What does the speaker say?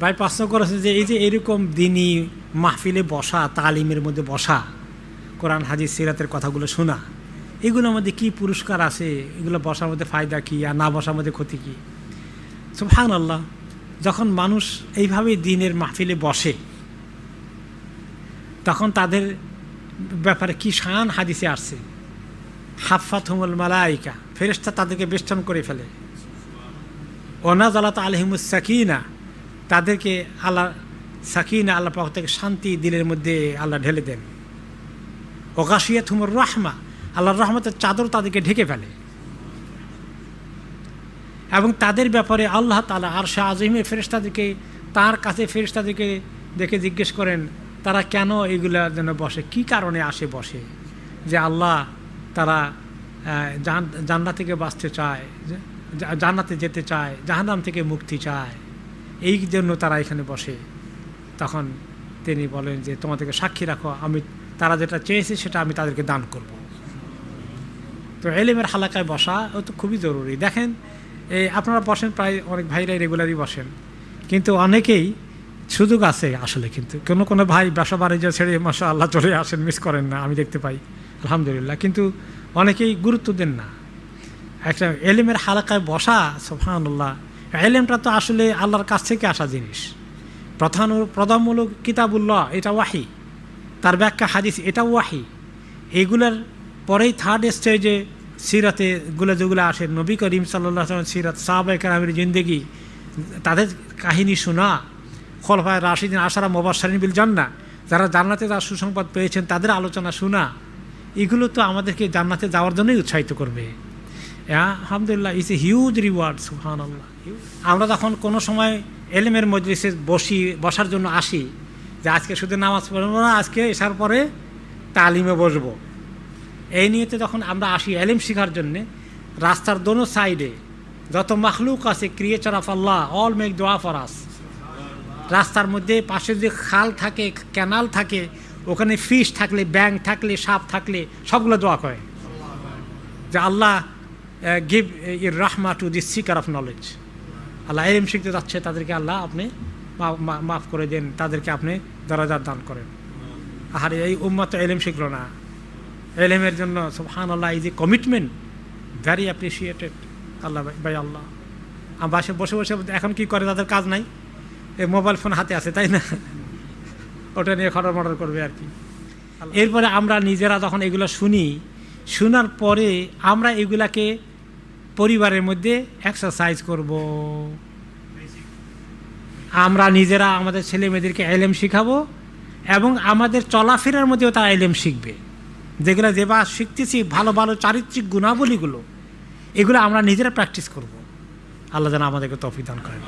ভাই প্রশ্ন করেছে যে এই যে এরকম দিনই মাহফিলে বসা, তালিমের মধ্যে বসা, কোরআন হাজির সিরাতের কথাগুলো শোনা এগুলোর মধ্যে কি পুরস্কার আছে? এগুলো বসার মধ্যে ফায়দা কি আর না বসার মধ্যে ক্ষতি কি? সুফহান আল্লাহ যখন মানুষ এইভাবে দিনের মাহফিলে বসে, তখন তাদের ব্যাপারে কি শান হাদিসে আসছে? হাফাত হুমুল মালাইকা ফেরেস্তা তাদেরকে বেষ্টন করে ফেলে। ওনাজ আল্লাহ আলহিমুস সাকিনা তাদেরকে আল্লাহ সাকিনা আল্লাহ পাক থেকে শান্তি দিলের মধ্যে আল্লাহ ঢেলে দেন। ওকাশিয়া থুমুর রহমা আল্লাহর রহমতের চাদর তাদেরকে ঢেকে ফেলে। এবং তাদের ব্যাপারে আল্লাহ তালা আর শাহ আজিমের ফেরেস্তাদেরকে তার কাছে ফেরেস্তাদেরকে দেখে জিজ্ঞেস করেন তারা কেন এগুলা যেন বসে? কি কারণে আসে বসে? যে আল্লাহ তারা আহ, জান- জান্নাত থেকে বাঁচতে চায় জান্নাতে যেতে চায় জাহান্নাম থেকে মুক্তি চায়। এই জন্য তারা এখানে বসে। তখন তিনি বলেন যে, তোমাদেরকে সাক্ষী রাখো, আমি, তারা যেটা চেয়েছে সেটা আমি তাদেরকে দান করব। তো এলিমের হালাকায় বসা ও তো খুবই জরুরি। দেখেন এই আপনারা বসেন, প্রায় অনেক ভাইরাই রেগুলারই বসেন। কিন্তু অনেকেই সুযোগ আছে আসলে কিন্তু। কোনো কোনো ভাই ব্যবসা বাণিজ্য ছেড়ে মাসা আল্লাহ চলে আসেন মিস করেন না, আমি দেখতে পাই। আলহামদুলিল্লাহ। কিন্তু অনেকেই গুরুত্ব দেন না। একটা এলিমের হালাকায় বসা সোফানুল্লাহ এলেমটা তো আসলে আল্লাহর কাছ থেকে আসা জিনিস। প্রধান প্রধানমূলক কিতাবুল্লাহ, এটা ওয়াহি। তার ব্যাখ্যা হাদিস, এটা ওয়াহি। এগুলার পরেই থার্ড স্টেজে সিরাতে গুলো যেগুলো আসে। নবী করিম সাল্লাহ সিরাত সাহাবাইকার জিন্দেগি, তাদের কাহিনী শোনা। খলফায় রাশিদিন আশারা মোবাসারিন বিল জান্না যারা জান্নাতে তার সুসংবাদ পেয়েছেন, তাদের আলোচনা শোনা। এগুলো তো আমাদেরকে জান্নাতে যাওয়ার জন্যই উৎসাহিত করবে। আলহামদুলিল্লাহ ইস এ হিউজ রিওয়ার্ড সুহান আল্লাহ আমরা যখন কোনো সময় এলেমের মজলিসে বসি, বসার জন্য আসি যে আজকে শুধু নামাজ পড়ব না, আজকে এসার পরে তালিমে বসবো। এই নিয়েতে যখন আমরা আসি এলিম শেখার জন্যে। রাস্তার দোনো সাইডে যত মাখলুক আছে creature of Allah all make দোয়া ফর আস রাস্তার মধ্যে পাশে যদি খাল থাকে ক্যানাল থাকে, ওখানে ফিশ থাকলে ব্যাং থাকলে, সাপ থাকলে, সবগুলো দোয়া করে। যে Allah give her রাহমা to the seeker of knowledge Allah এলিম শিখতে যাচ্ছে তাদেরকে আল্লাহ আপনি মাফ করে দেন তাদেরকে আপনি দরাজার দান করেন। আর এই উম্মত এলিম শিখলো না। এলেমের জন্য সুবহান আল্লাহ is a commitment very appreciated আল্লাহ ভাই ভাই আল্লাহ। আমার বাসে বসে বসে এখন কি করে তাদের কাজ নাই? এই মোবাইল ফোন হাতে আছে তাই না? ওটা নিয়ে খটর মটর করবে আর কি। এরপরে আমরা নিজেরা যখন এগুলো শুনি শোনার পরে আমরা এগুলাকে পরিবারের মধ্যে এক্সারসাইজ করব। আমরা নিজেরা আমাদের ছেলে মেয়েদেরকে এলেম শিখাবো এবং আমাদের চলাফেরার মধ্যেও তারা এলেম শিখবে। যেগুলো যেবা শিখতেছি ভালো ভালো চারিত্রিক গুণাবলীগুলো, এগুলো আমরা নিজেরা প্র্যাকটিস করব। আল্লাহ যেন আমাদেরকে তফিদান করেন।